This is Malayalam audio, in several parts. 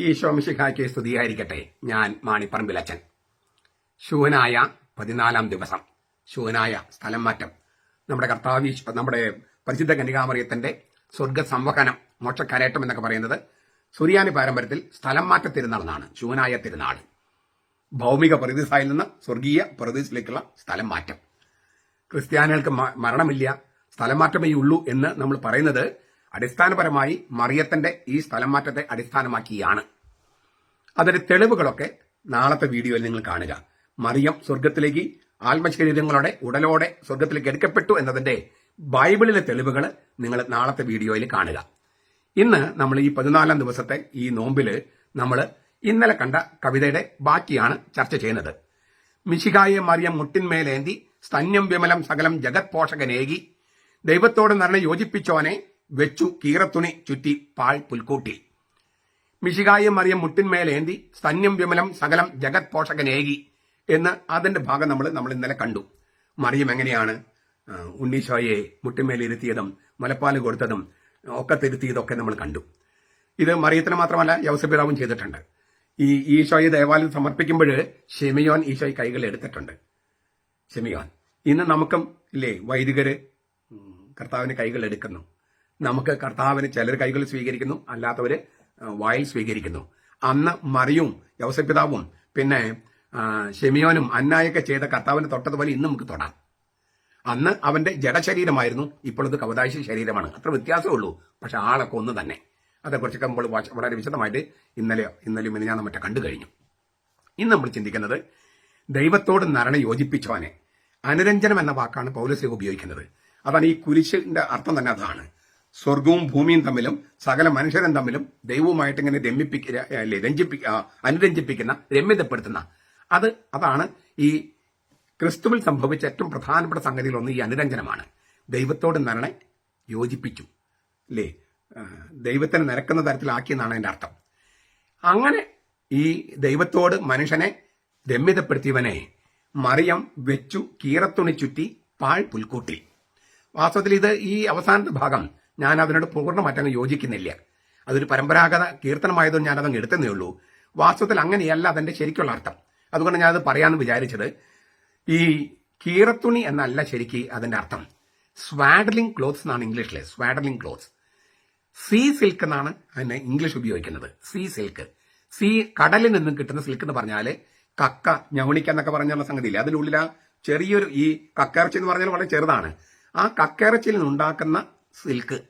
ഈശോ മിശിഹായ്ക്ക് സ്തുതിയായിരിക്കട്ടെ. ഞാൻ മാണിപ്പറമ്പിലച്ചൻ. ശൂഹനായ പതിനാലാം ദിവസം. ശൂഹനായ സ്ഥലം മാറ്റം. നമ്മുടെ കർത്താവ് നമ്മുടെ പരിശുദ്ധ കന്യകാമറിയത്തിന്റെ സ്വർഗ സംവഹനം മോക്ഷക്കരേറ്റം എന്നൊക്കെ പറയുന്നത് സുറിയാനി പാരമ്പര്യത്തിൽ സ്ഥലം മാറ്റ തിരുനാളെന്നാണ് ശൂഹനായ തിരുനാൾ. ഭൗമിക പ്രതിസായിൽ നിന്ന് സ്വർഗീയ പ്രതിസിലേക്കുള്ള സ്ഥലം മാറ്റം. ക്രിസ്ത്യാനികൾക്ക് മരണമില്ല സ്ഥലം മാറ്റമേ ഉള്ളൂ എന്ന് നമ്മൾ പറയുന്നത് അടിസ്ഥാനപരമായി മറിയത്തിന്റെ ഈ സ്ഥലം മാറ്റത്തെ അടിസ്ഥാനമാക്കിയാണ്. അതിന്റെ തെളിവുകളൊക്കെ നാളത്തെ വീഡിയോയിൽ നിങ്ങൾ കാണുക. മറിയം സ്വർഗത്തിലേക്ക് ആത്മശരീരങ്ങളുടെ ഉടലോടെ സ്വർഗത്തിലേക്ക് എടുക്കപ്പെട്ടു എന്നതിന്റെ ബൈബിളിലെ തെളിവുകൾ നിങ്ങൾ നാളത്തെ വീഡിയോയിൽ കാണുക. ഇന്ന് നമ്മൾ ഈ പതിനാലാം ദിവസത്തെ ഈ നോമ്പിൽ നമ്മൾ ഇന്നലെ കണ്ട കവിതയുടെ ബാക്കിയാണ് ചർച്ച ചെയ്യുന്നത്. മിശികായെ മറിയം മുട്ടിന്മേലേന്തി സ്തന്യം വിമലം സകലം ജഗത് പോഷകനേകി ദൈവത്തോട് നിറഞ്ഞ യോജിപ്പിച്ചോനെ വെച്ചു കീറത്തുണി ചുറ്റി പാൾ പുൽക്കൂട്ടി മിശികായെ മറിയം മുട്ടിന്മേലേന്തി സ്തന്യം വിമലം സകലം ജഗത് പോഷകനേകി എന്ന് അതിന്റെ ഭാഗം നമ്മൾ നമ്മൾ ഇന്നലെ കണ്ടു. മറിയം എങ്ങനെയാണ് ഉണ്ണീശോയെ മുട്ടിന്മേലിരുത്തിയതും മുലപ്പാൽ കൊടുത്തതും ഒക്കെ തിരുത്തിയതൊക്കെ നമ്മൾ കണ്ടു. ഇത് മറിയത്തിന് മാത്രമല്ല യൗസപിതാവും ചെയ്തിട്ടുണ്ട്. ഈ ഈശോയെ ദേവാലയം സമർപ്പിക്കുമ്പോൾ ഷെമിയോൻ ഈശോയെ കൈകൾ എടുത്തിട്ടുണ്ട്. ഷെമിയോൻ ഇന്ന് നമുക്കും ഇല്ലേ വൈദികര് കർത്താവിന് കൈകൾ എടുക്കുന്നു. നമുക്ക് കർത്താവിന് ചിലർ കൈകൾ സ്വീകരിക്കുന്നു അല്ലാത്തവർ വായിൽ സ്വീകരിക്കുന്നു. അന്ന് മറിയും യവസപിതാവും പിന്നെ ഷെമിയോനും അന്നായൊക്കെ ചെയ്ത കർത്താവിന് തൊട്ടതുപോലെ ഇന്ന് നമുക്ക് തൊടാം. അന്ന് അവന്റെ ജഡശരീരമായിരുന്നു ഇപ്പോഴത് കവതാശി ശരീരമാണ്. അത്ര വ്യത്യാസമേ ഉള്ളൂ പക്ഷെ ആളൊക്കെ ഒന്ന് തന്നെ. അതേക്കുറിച്ചൊക്കെ നമ്മൾ വളരെ വിശദമായിട്ട് ഇന്നലെ ഇന്നലെയും ഇന്ന് ഞാൻ മറ്റേ കണ്ടു കഴിഞ്ഞു. ഇന്ന് നമ്മൾ ചിന്തിക്കുന്നത് ദൈവത്തോട് നരണ യോജിപ്പിച്ചവനെ. അനുരഞ്ജനം എന്ന വാക്കാണ് പൗലസ്യ ഉപയോഗിക്കുന്നത്. അതാണ് ഈ കുരിശിന്റെ അർത്ഥം തന്നെ അതാണ്. സ്വർഗവും ഭൂമിയും തമ്മിലും സകല മനുഷ്യരും തമ്മിലും ദൈവവുമായിട്ട് ഇങ്ങനെ രമ്യപ്പിക്ക രഞ്ജിപ്പി അനുരഞ്ജിപ്പിക്കുന്ന രമ്യതപ്പെടുത്തുന്ന. അത് അതാണ് ഈ ക്രിസ്തുവിൽ സംഭവിച്ച ഏറ്റവും പ്രധാനപ്പെട്ട സംഗതികളൊന്ന് ഈ അനുരഞ്ജനമാണ്. ദൈവത്തോട് നരണെ യോജിപ്പിച്ചു. അല്ലേ ദൈവത്തിന് നിരക്കുന്ന തരത്തിലാക്കിയെന്നാണ് എന്റെ അർത്ഥം. അങ്ങനെ ഈ ദൈവത്തോട് മനുഷ്യനെ രമ്യതപ്പെടുത്തിയവനെ മറിയം വെച്ചു കീറത്തുണി ചുറ്റി പാൽ പുൽക്കൂട്ടി വാസ്തവത്തിൽ ഇത് ഈ അവസാനത്തെ ഭാഗം ഞാൻ അതിനോട് പൂർണമായിട്ടങ്ങ് യോജിക്കുന്നില്ല. അതൊരു പരമ്പരാഗത കീർത്തനമായതുകൊണ്ട് അതങ്ങ് എടുത്തതേ ഉള്ളൂ. വാസ്തവത്തിൽ അങ്ങനെയല്ല അതിന്റെ ശരിക്കുള്ള അർത്ഥം. അതുകൊണ്ട് ഞാനത് പറയാമെന്ന് വിചാരിച്ചത് ഈ കീറത്തുണി എന്നല്ല ശരിക്ക് അതിന്റെ അർത്ഥം. സ്വാഡലിംഗ് ക്ലോത്ത്സ് എന്നാണ് ഇംഗ്ലീഷിലെ സ്വാഡലിംഗ് ക്ലോത്ത്സ്. സീ സിൽക്ക് എന്നാണ് അതിനെ ഇംഗ്ലീഷ് ഉപയോഗിക്കുന്നത്. See silk. സീ കടലിൽ നിന്നും കിട്ടുന്ന സിൽക്ക് എന്ന് പറഞ്ഞാൽ കക്ക ഞൗണിക്ക എന്നൊക്കെ പറഞ്ഞുള്ള സംഗതിയില്ല? അതിനുള്ളിൽ ആ ചെറിയൊരു ഈ കക്കയിറച്ചി എന്ന് പറഞ്ഞാൽ വളരെ ചെറുതാണ്. ആ കക്കയിറച്ചിയിൽ നിന്നുണ്ടാക്കുന്ന സിൽക്ക്.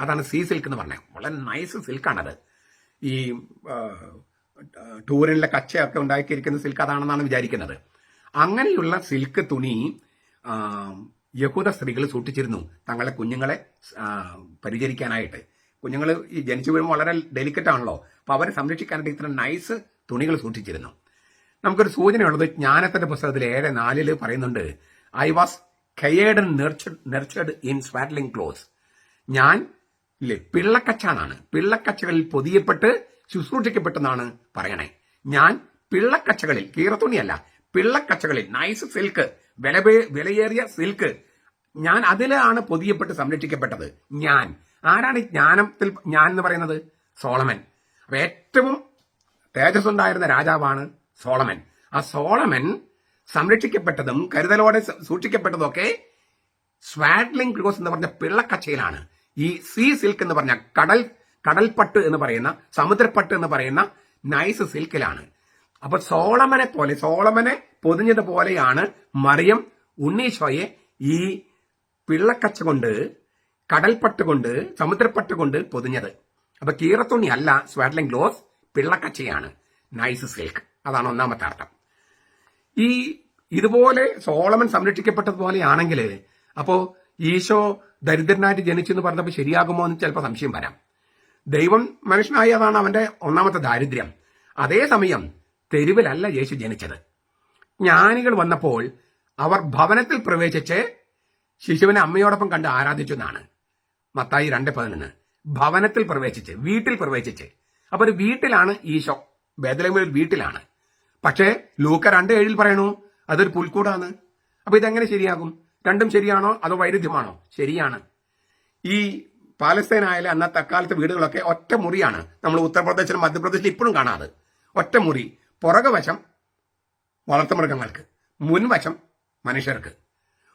അതാണ് സീ സിൽക്ക് എന്ന് പറഞ്ഞത്. വളരെ നൈസ് സിൽക്കാണത്. ഈ ടൂറിനിലെ കച്ചയൊക്കെ ഉണ്ടാക്കിയിരിക്കുന്ന സിൽക്ക് അതാണെന്നാണ് വിചാരിക്കുന്നത്. അങ്ങനെയുള്ള സിൽക്ക് തുണി യഹൂദ സ്ത്രീകൾ സൂക്ഷിച്ചിരുന്നു. തങ്ങളെ കുഞ്ഞുങ്ങളെ പരിചരിക്കാനായിട്ട്. കുഞ്ഞുങ്ങൾ ഈ ജനിച്ചു വീഴുമ്പോൾ വളരെ ഡെലിക്കറ്റ് ആണല്ലോ. അപ്പോൾ അവരെ സംരക്ഷിക്കാനായിട്ട് ഇത്ര നൈസ് തുണികൾ സൂക്ഷിച്ചിരുന്നു. നമുക്കൊരു സൂചനയുള്ളത് ജ്ഞാനത്തിന്റെ പുസ്തകത്തിൽ ഏഴ് നാലിൽ പറയുന്നുണ്ട് I was carried nurtured in swaddling clothes ഞാൻ ഇല്ലേ പിള്ളക്കച്ചാണാണ് പിള്ളക്കച്ചകളിൽ പൊതിയപ്പെട്ട് ശുശ്രൂഷിക്കപ്പെട്ടെന്നാണ് പറയണേ. ഞാൻ പിള്ളക്കച്ചകളിൽ കീറത്തുണിയല്ല പിള്ളക്കച്ചകളിൽ നൈസ് സിൽക്ക് വില വിലയേറിയ സിൽക്ക് ഞാൻ അതിലാണ് പൊതിയപ്പെട്ട് സംരക്ഷിക്കപ്പെട്ടത്. ഞാൻ. ആരാണ് ഈ ജ്ഞാനത്തിൽ ഞാൻ എന്ന് പറയുന്നത്? സോളമൻ. അപ്പൊ ഏറ്റവും തേജസ് ഉണ്ടായിരുന്ന രാജാവാണ് സോളമൻ. ആ സോളമൻ സംരക്ഷിക്കപ്പെട്ടതും കരുതലോടെ സൂക്ഷിക്കപ്പെട്ടതും ഒക്കെ സ്വാഡ്ലിംഗ് ക്ലോസ് എന്ന് പറഞ്ഞ പിള്ളക്കച്ചയിലാണ്. ഈ സീ സിൽക്ക് എന്ന് പറഞ്ഞ കടൽ കടൽപ്പട്ട് എന്ന് പറയുന്ന സമുദ്രപ്പട്ട് എന്ന് പറയുന്ന നൈസ് സിൽക്കിലാണ്. അപ്പൊ സോളമനെ പോലെ സോളമനെ പൊതിഞ്ഞതുപോലെയാണ് മറിയം ഉണ്ണീശോയെ ഈ പിള്ളക്കച്ച കൊണ്ട് കടൽപ്പട്ട് കൊണ്ട് സമുദ്രപ്പട്ട് കൊണ്ട് പൊതിഞ്ഞത്. അപ്പൊ കീറത്തുണി അല്ല സ്വാഡ്ലിംഗ് ഗ്ലോസ് പിള്ളക്കച്ചയാണ് നൈസ് സിൽക്ക്. അതാണ് ഒന്നാമത്തെ അർത്ഥം. ഈ ഇതുപോലെ സോളമൻ സംരക്ഷിക്കപ്പെട്ടതുപോലെയാണെങ്കിൽ അപ്പോ ഈശോ ദരിദ്രനായിട്ട് ജനിച്ചെന്ന് പറഞ്ഞപ്പോൾ ശരിയാകുമോ എന്ന് ചിലപ്പോൾ സംശയം വരാം. ദൈവം മനുഷ്യനായതാണ് അവന്റെ ഒന്നാമത്തെ ദാരിദ്ര്യം. അതേസമയം തെരുവിലല്ല യേശു ജനിച്ചത്. ജ്ഞാനികൾ വന്നപ്പോൾ അവർ ഭവനത്തിൽ പ്രവേശിച്ച് ശിശുവിനെ അമ്മയോടൊപ്പം കണ്ട് ആരാധിച്ചു എന്നാണ്. മത്തായി രണ്ട് പതിനൊന്ന്. ഭവനത്തിൽ പ്രവേശിച്ച് വീട്ടിൽ പ്രവേശിച്ച്. അപ്പൊ ഒരു വീട്ടിലാണ് ഈശോ. ബേദലമിൽ വീട്ടിലാണ്. പക്ഷേ ലൂക്ക രണ്ട് ഏഴിൽ പറയണു അതൊരു പുൽക്കൂടാണ്. അപ്പൊ ഇതെങ്ങനെ ശരിയാകും? രണ്ടും ശരിയാണോ അതോ വൈരുദ്ധ്യമാണോ? ശരിയാണ്. ഈ പാലസ്തീനായാലും അന്നത്തെ അക്കാലത്തെ വീടുകളൊക്കെ ഒറ്റ മുറിയാണ്. നമ്മൾ ഉത്തർപ്രദേശിലും മധ്യപ്രദേശിലും ഇപ്പോഴും കാണാതെ ഒറ്റ മുറി. പുറകുവശം വളർത്തുമൃഗങ്ങൾക്ക് മുൻവശം മനുഷ്യർക്ക്.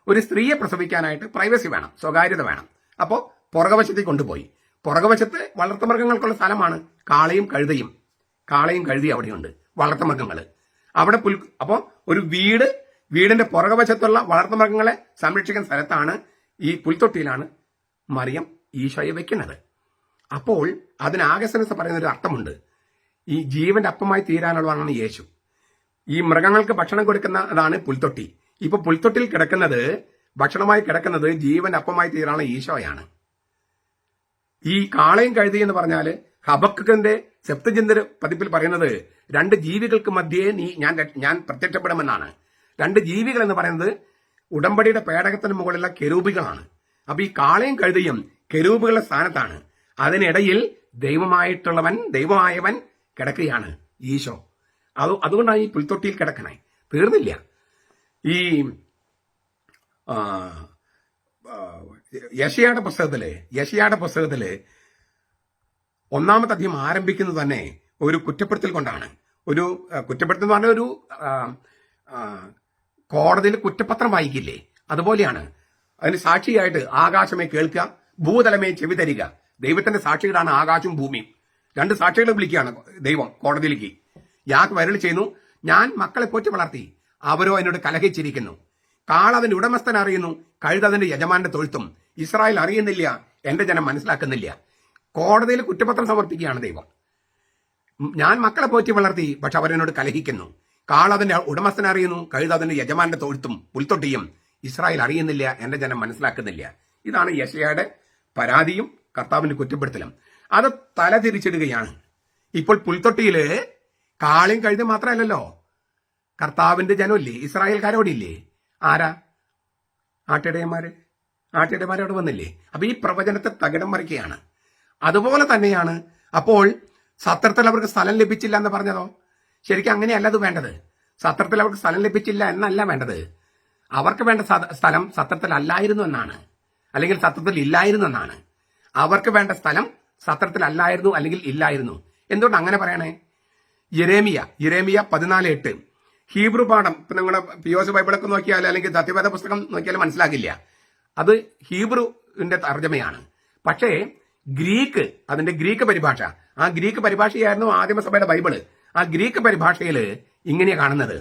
ഒരു സ്ത്രീയെ പ്രസവിക്കാനായിട്ട് പ്രൈവസി വേണം സ്വകാര്യത വേണം. അപ്പോൾ പുറകുവശത്തേക്ക് കൊണ്ടുപോയി. പുറകുവശത്ത് വളർത്തുമൃഗങ്ങൾക്കുള്ള സ്ഥലമാണ് കാളയും കഴുതയും. കാളയും കഴുതി അവിടെയുണ്ട് വളർത്തുമൃഗങ്ങൾ അവിടെ പുൽ അപ്പോൾ ഒരു വീട് വീടിന്റെ പുറകുവശത്തുള്ള വളർത്തുമൃഗങ്ങളെ സംരക്ഷിക്കുന്ന സ്ഥലത്താണ് ഈ പുൽത്തൊട്ടിയിലാണ് മറിയം ഈശോയെ വെക്കുന്നത്. അപ്പോൾ അതിന് ആകസനസ് പറയുന്ന ഒരു അർത്ഥമുണ്ട്. ഈ ജീവന്റെ അപ്പമായി തീരാനുള്ളതാണ് യേശു. ഈ മൃഗങ്ങൾക്ക് ഭക്ഷണം കൊടുക്കുന്നതാണ് പുൽത്തൊട്ടി. ഇപ്പൊ പുൽത്തൊട്ടിൽ കിടക്കുന്നത് ഭക്ഷണമായി കിടക്കുന്നത് ജീവൻ അപ്പമായി തീരാനുള്ള ഈശോയാണ്. ഈ കാളയും കഴുതി എന്ന് പറഞ്ഞാൽ ഹബക്കിന്റെ സെപ്തചിന്തര് പതിപ്പിൽ പറയുന്നത് രണ്ട് ജീവികൾക്ക് മധ്യേ നീ ഞാൻ ഞാൻ പ്രത്യക്ഷപ്പെടുമെന്നാണ്. രണ്ട് ജീവികൾ എന്ന് പറയുന്നത് ഉടമ്പടിയുടെ പേടകത്തിന് മുകളിലുള്ള കെരൂപികളാണ് അപ്പൊ ഈ കാളയും കഴുതിയും കെരൂപുകളുടെ സ്ഥാനത്താണ്. അതിനിടയിൽ ദൈവമായിട്ടുള്ളവൻ ദൈവമായവൻ കിടക്കുകയാണ് ഈശോ. അത് അതുകൊണ്ടാണ് ഈ പുൽത്തൊട്ടിയിൽ കിടക്കണേ. തീർന്നില്ല. ഈ യശയുടെ പുസ്തകത്തിൽ യശയാട പുസ്തകത്തിൽ ഒന്നാമത്തെ അധ്യയം ആരംഭിക്കുന്നത് തന്നെ ഒരു കുറ്റപ്പെടുത്തൽ കൊണ്ടാണ്. ഒരു കുറ്റപ്പെടുത്തൽ എന്ന് പറഞ്ഞ ഒരു കോടതിയിൽ കുറ്റപത്രം വായിക്കില്ലേ? അതുപോലെയാണ്. അതിന് സാക്ഷിയായിട്ട് ആകാശമേ കേൾക്കുക ഭൂതലമേ ചെവി തരിക. ദൈവത്തിന്റെ സാക്ഷികളാണ് ആകാശവും ഭൂമിയും. രണ്ട് സാക്ഷികളെ വിളിക്കുകയാണ് ദൈവം കോടതിയിലേക്ക്. യാക്ക് വരൾ ചെയ്യുന്നു ഞാൻ മക്കളെ പോറ്റി വളർത്തി. അവരോ എന്നോട് കലഹിച്ചിരിക്കുന്നു. കാളവന്റെ ഉടമസ്ഥൻ അറിയുന്നു കഴുത അതിന്റെ യജമാന്റെ തൊഴുത്തും. ഇസ്രായേൽ അറിയുന്നില്ല എന്റെ ജനം മനസ്സിലാക്കുന്നില്ല. കോടതിയിൽ കുറ്റപത്രം സമർപ്പിക്കുകയാണ് ദൈവം. ഞാൻ മക്കളെ പോറ്റി വളർത്തി പക്ഷെ അവരെന്നോട് കലഹിക്കുന്നു. കാൾ അതിന്റെ ഉടമസ്ഥൻ അറിയുന്നു കഴുത അതിന്റെ യജമാന്റെ തൊഴുത്തും പുൽത്തൊട്ടിയും. ഇസ്രായേൽ അറിയുന്നില്ല എന്റെ ജനം മനസ്സിലാക്കുന്നില്ല. ഇതാണ് യശയുടെ പരാതിയും കർത്താവിന്റെ കുറ്റപ്പെടുത്തലും. അത് തല തിരിച്ചിടുകയാണ്. ഇപ്പോൾ പുൽത്തൊട്ടിയിൽ കാളയും കഴുത മാത്രമല്ലല്ലോ. കർത്താവിന്റെ ജനമില്ലേ? ഇസ്രായേൽക്കാരോടില്ലേ? ആരാ? ആട്ടിടയന്മാര്? ആട്ടിടയന്മാരോട് വന്നില്ലേ? അപ്പൊ ഈ പ്രവചനത്തെ തകിടം മറിക്കുകയാണ്. അതുപോലെ തന്നെയാണ് അപ്പോൾ സത്രത്തിൽ അവർക്ക് സ്ഥലം ലഭിച്ചില്ല എന്ന് പറഞ്ഞതോ? ശരിക്കും അങ്ങനെയല്ല അത് വേണ്ടത്. സത്രത്തിൽ അവർക്ക് സ്ഥലം ലഭിച്ചില്ല എന്നല്ല വേണ്ടത്. അവർക്ക് വേണ്ട സ്ഥലം സത്രത്തിൽ അല്ലായിരുന്നു എന്നാണ്. അല്ലെങ്കിൽ സത്രത്തിൽ ഇല്ലായിരുന്നു എന്നാണ്. അവർക്ക് വേണ്ട സ്ഥലം സത്രത്തിൽ അല്ലായിരുന്നു അല്ലെങ്കിൽ ഇല്ലായിരുന്നു. എന്തുകൊണ്ട് അങ്ങനെ പറയണേ? ഇരേമിയ ഇരേമിയ പതിനാല് എട്ട് ഹീബ്രു പാഠം ഇപ്പൊ നിങ്ങളുടെ പിയോസ് ബൈബിളൊക്കെ നോക്കിയാൽ അല്ലെങ്കിൽ സത്യവേദ പുസ്തകം നോക്കിയാൽ മനസ്സിലാകില്ല. അത് ഹീബ്രുവിന്റെ തർജമയാണ്. പക്ഷേ ഗ്രീക്ക് അതിന്റെ ഗ്രീക്ക് പരിഭാഷ. ആ ഗ്രീക്ക് പരിഭാഷയായിരുന്നു ആദിമസഭയുടെ ബൈബിൾ. ആ ഗ്രീക്ക് പരിഭാഷയിൽ ഇങ്ങനെ കാണുന്നത്.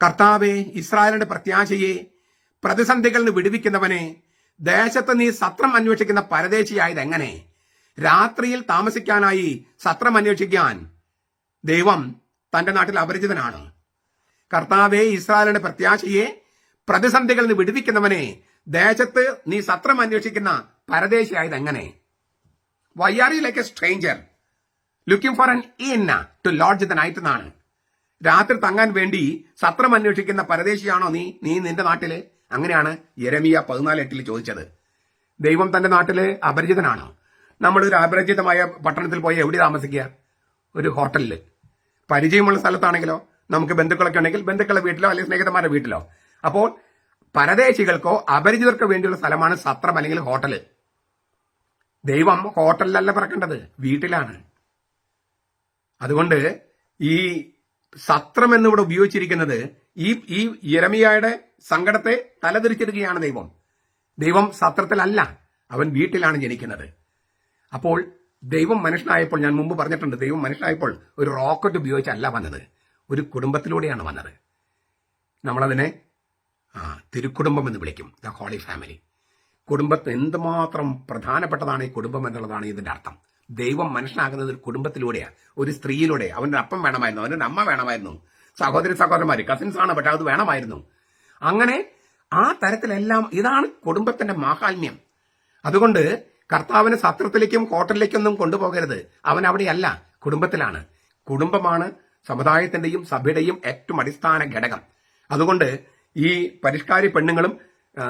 കർത്താവെ ഇസ്രായേലിന്റെ പ്രത്യാശയെ പ്രതിസന്ധികളിൽ നിന്ന് വിടുവിക്കുന്നവനെ ദേശത്ത് നീ സത്രം അന്വേഷിക്കുന്ന പരദേശിയായത് എങ്ങനെ? രാത്രിയിൽ താമസിക്കാനായി സത്രം അന്വേഷിക്കാൻ ദൈവം തന്റെ നാട്ടിൽ അപരിചിതനാണ്. കർത്താവെ ഇസ്രായേലിന്റെ പ്രത്യാശയെ പ്രതിസന്ധികളിൽ നിന്ന് വിടുവിക്കുന്നവനെ ദേശത്ത് നീ സത്രം അന്വേഷിക്കുന്ന പരദേശിയായത് എങ്ങനെ? Why are you like a stranger. Looking for an inn to lodge the night എന്നാണ്. രാത്രി തങ്ങാൻ വേണ്ടി സത്രം അന്വേഷിക്കുന്ന പരദേശിയാണോ നീ? നീ നിന്റെ നാട്ടിൽ? അങ്ങനെയാണ് യരമിയ പതിനാല് എട്ടിൽ ചോദിച്ചത്. ദൈവം തന്റെ നാട്ടിൽ അപരിചിതനാണോ. നമ്മൾ ഒരു അപരിചിതമായ പട്ടണത്തിൽ പോയി എവിടെ താമസിക്കുക? ഒരു ഹോട്ടലിൽ പരിചയമുള്ള സ്ഥലത്താണെങ്കിലോ നമുക്ക് ബന്ധുക്കളൊക്കെ ഉണ്ടെങ്കിൽ ബന്ധുക്കളുടെ വീട്ടിലോ അല്ലെങ്കിൽ സ്നേഹിതന്മാരുടെ വീട്ടിലോ. അപ്പോൾ പരദേശികൾക്കോ അപരിചിതർക്കോ വേണ്ടിയുള്ള സ്ഥലമാണ് സത്രം അല്ലെങ്കിൽ ഹോട്ടൽ. ദൈവം ഹോട്ടലിലല്ല പറക്കേണ്ടത് വീട്ടിലാണ്. അതുകൊണ്ട് ഈ സത്രം എന്നിവിടെ ഉപയോഗിച്ചിരിക്കുന്നത് ഈ ഈ യരമിയായുടെ സങ്കടത്തെ തലതിരിച്ചിടുകയാണ് ദൈവം. ദൈവം സത്രത്തിലല്ല അവൻ വീട്ടിലാണ് ജനിക്കുന്നത്. അപ്പോൾ ദൈവം മനുഷ്യനായപ്പോൾ ഞാൻ മുമ്പ് പറഞ്ഞിട്ടുണ്ട് ദൈവം മനുഷ്യനായപ്പോൾ ഒരു റോക്കറ്റ് ഉപയോഗിച്ചല്ല വന്നത്. ഒരു കുടുംബത്തിലൂടെയാണ് വന്നത്. നമ്മളതിനെ തിരുക്കുടുംബം എന്ന് വിളിക്കും. ദ ഹോളി ഫാമിലി കുടുംബത്തിന് എന്തുമാത്രം പ്രധാനപ്പെട്ടതാണ് ഈ കുടുംബം എന്നുള്ളതാണ് ഇതിന്റെ അർത്ഥം. ദൈവം മനുഷ്യനാകുന്നത് ഒരു കുടുംബത്തിലൂടെയാണ് ഒരു സ്ത്രീയിലൂടെ. അവന്റെ അപ്പം വേണമായിരുന്നു അവന്റെ അമ്മ വേണമായിരുന്നു സഹോദരി സഹോദരന്മാര് കസിൻസ് ആണ് പക്ഷെ അത് വേണമായിരുന്നു. അങ്ങനെ ആ തരത്തിലെല്ലാം ഇതാണ് കുടുംബത്തിന്റെ മാഹാത്മ്യം. അതുകൊണ്ട് കർത്താവിന് സത്രത്തിലേക്കും ഹോട്ടലിലേക്കൊന്നും കൊണ്ടുപോകരുത്. അവൻ അവിടെയല്ല കുടുംബത്തിലാണ്. കുടുംബമാണ് സമുദായത്തിന്റെയും സഭയുടെയും ഏറ്റവും അടിസ്ഥാന ഘടകം. അതുകൊണ്ട് ഈ പരിഷ്കാരി പെണ്ണുങ്ങളും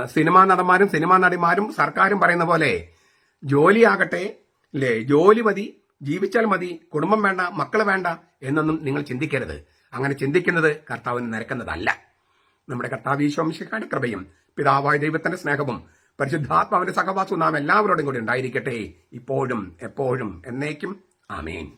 സിനിമാ നടന്മാരും സിനിമാ നടിമാരും സർക്കാരും പറയുന്ന പോലെ ജോലിയാകട്ടെ അല്ലേ ജോലി മതി ജീവിച്ചാൽ മതി കുടുംബം വേണ്ട മക്കൾ വേണ്ട എന്നൊന്നും നിങ്ങൾ ചിന്തിക്കരുത്. അങ്ങനെ ചിന്തിക്കുന്നത് കർത്താവിന് നിരക്കുന്നതല്ല. നമ്മുടെ കർത്താവ് ഈശോംശക്കാരുടെ കൃപയും പിതാവായ ദൈവത്തിന്റെ സ്നേഹവും പരിശുദ്ധാത്മാവിന്റെ സഹവാസവും നാം എല്ലാവരോടും കൂടി ഉണ്ടായിരിക്കട്ടെ. ഇപ്പോഴും എപ്പോഴും എന്നേക്കും. ആമേൻ.